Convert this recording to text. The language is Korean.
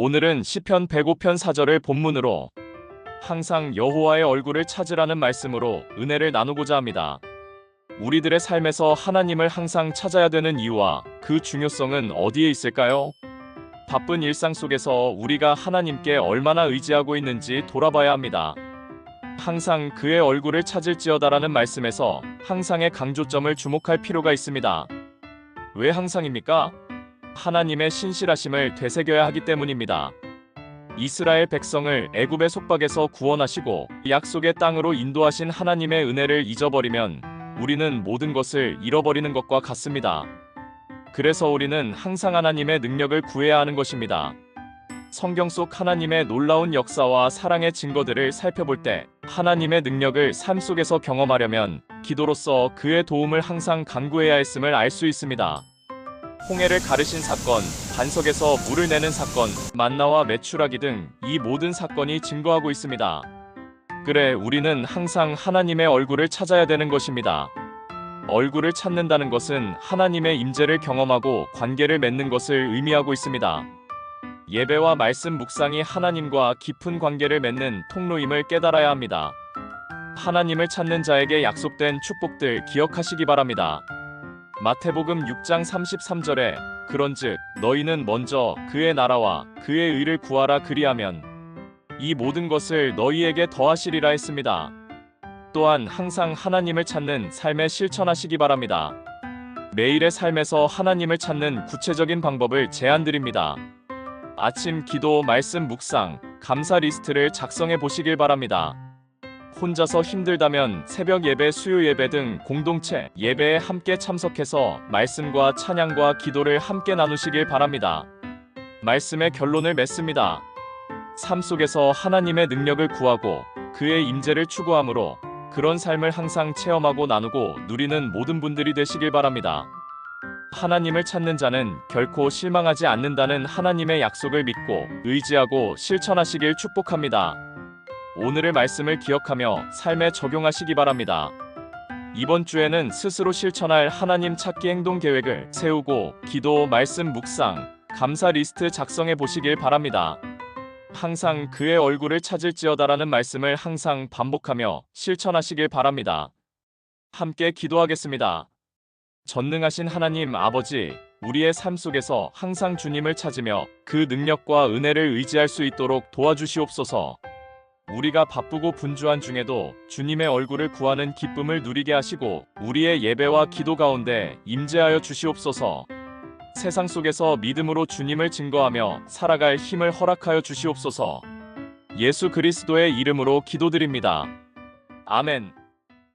오늘은 시편 105편 4절을 본문으로 항상 여호와의 얼굴을 찾으라는 말씀으로 은혜를 나누고자 합니다. 우리들의 삶에서 하나님을 항상 찾아야 되는 이유와 그 중요성은 어디에 있을까요? 바쁜 일상 속에서 우리가 하나님께 얼마나 의지하고 있는지 돌아봐야 합니다. 항상 그의 얼굴을 찾을지어다라는 말씀에서 항상의 강조점을 주목할 필요가 있습니다. 왜 항상입니까? 하나님의 신실하심을 되새겨야 하기 때문입니다. 이스라엘 백성을 애굽의 속박에서 구원하시고 약속의 땅으로 인도하신 하나님의 은혜를 잊어버리면 우리는 모든 것을 잃어버리는 것과 같습니다. 그래서 우리는 항상 하나님의 능력을 구해야 하는 것입니다. 성경 속 하나님의 놀라운 역사와 사랑의 증거들을 살펴볼 때 하나님의 능력을 삶 속에서 경험하려면 기도로서 그의 도움을 항상 간구해야 했음을 알 수 있습니다. 홍해를 가르신 사건, 반석에서 물을 내는 사건, 만나와 메추라기 등 이 모든 사건이 증거하고 있습니다. 그래, 우리는 항상 하나님의 얼굴을 찾아야 되는 것입니다. 얼굴을 찾는다는 것은 하나님의 임재를 경험하고 관계를 맺는 것을 의미하고 있습니다. 예배와 말씀 묵상이 하나님과 깊은 관계를 맺는 통로임을 깨달아야 합니다. 하나님을 찾는 자에게 약속된 축복들 기억하시기 바랍니다. 마태복음 6장 33절에 그런즉 너희는 먼저 그의 나라와 그의 의를 구하라 그리하면 이 모든 것을 너희에게 더하시리라 했습니다. 또한 항상 하나님을 찾는 삶에 실천하시기 바랍니다. 매일의 삶에서 하나님을 찾는 구체적인 방법을 제안드립니다. 아침 기도, 말씀 묵상, 감사 리스트를 작성해 보시길 바랍니다. 혼자서 힘들다면 새벽 예배, 수요 예배 등 공동체 예배에 함께 참석해서 말씀과 찬양과 기도를 함께 나누시길 바랍니다. 말씀의 결론을 맺습니다. 삶 속에서 하나님의 능력을 구하고 그의 임재를 추구함으로 그런 삶을 항상 체험하고 나누고 누리는 모든 분들이 되시길 바랍니다. 하나님을 찾는 자는 결코 실망하지 않는다는 하나님의 약속을 믿고 의지하고 실천하시길 축복합니다. 오늘의 말씀을 기억하며 삶에 적용하시기 바랍니다. 이번 주에는 스스로 실천할 하나님 찾기 행동 계획을 세우고 기도, 말씀 묵상, 감사 리스트 작성해 보시길 바랍니다. 항상 그의 얼굴을 찾을지어다라는 말씀을 항상 반복하며 실천하시길 바랍니다. 함께 기도하겠습니다. 전능하신 하나님 아버지, 우리의 삶 속에서 항상 주님을 찾으며 그 능력과 은혜를 의지할 수 있도록 도와주시옵소서. 우리가 바쁘고 분주한 중에도 주님의 얼굴을 구하는 기쁨을 누리게 하시고 우리의 예배와 기도 가운데 임재하여 주시옵소서. 세상 속에서 믿음으로 주님을 증거하며 살아갈 힘을 허락하여 주시옵소서. 예수 그리스도의 이름으로 기도드립니다. 아멘.